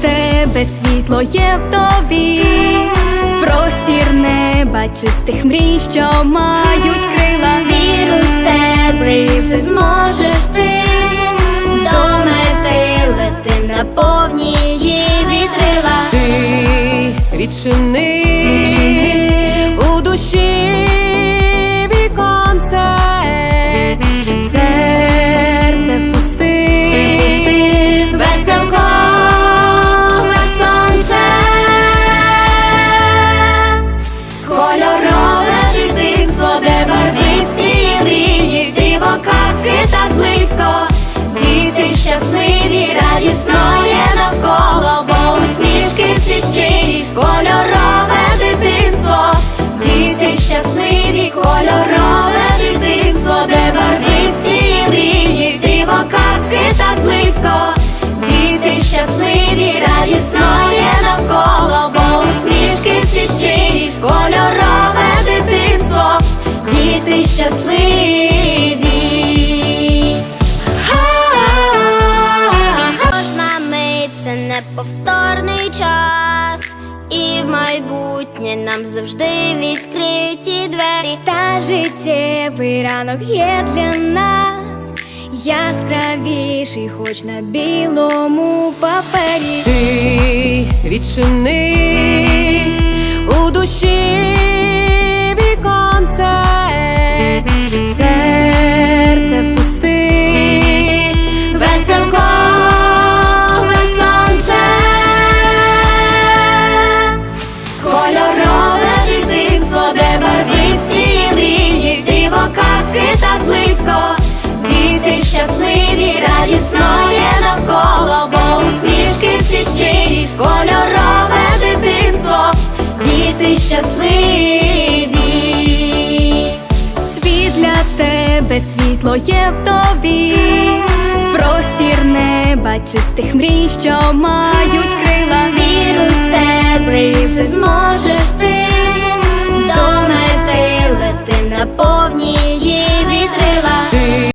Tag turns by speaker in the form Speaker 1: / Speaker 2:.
Speaker 1: тебе світло є в тобі, простір неба, чистих мрій, що мають крила.
Speaker 2: Вір у себе і все зможеш ти до мети лети на повні її вітрила.
Speaker 3: ти відчини
Speaker 2: неповторний час, і в майбутнє нам завжди відкриті двері.
Speaker 1: Та життєвий ранок є для нас яскравіший, хоч на білому папері.
Speaker 3: ти відчини у душі
Speaker 1: світло є в тобі, простір неба, чистих мрій, що мають крила.
Speaker 2: Віру в себе і все зможеш ти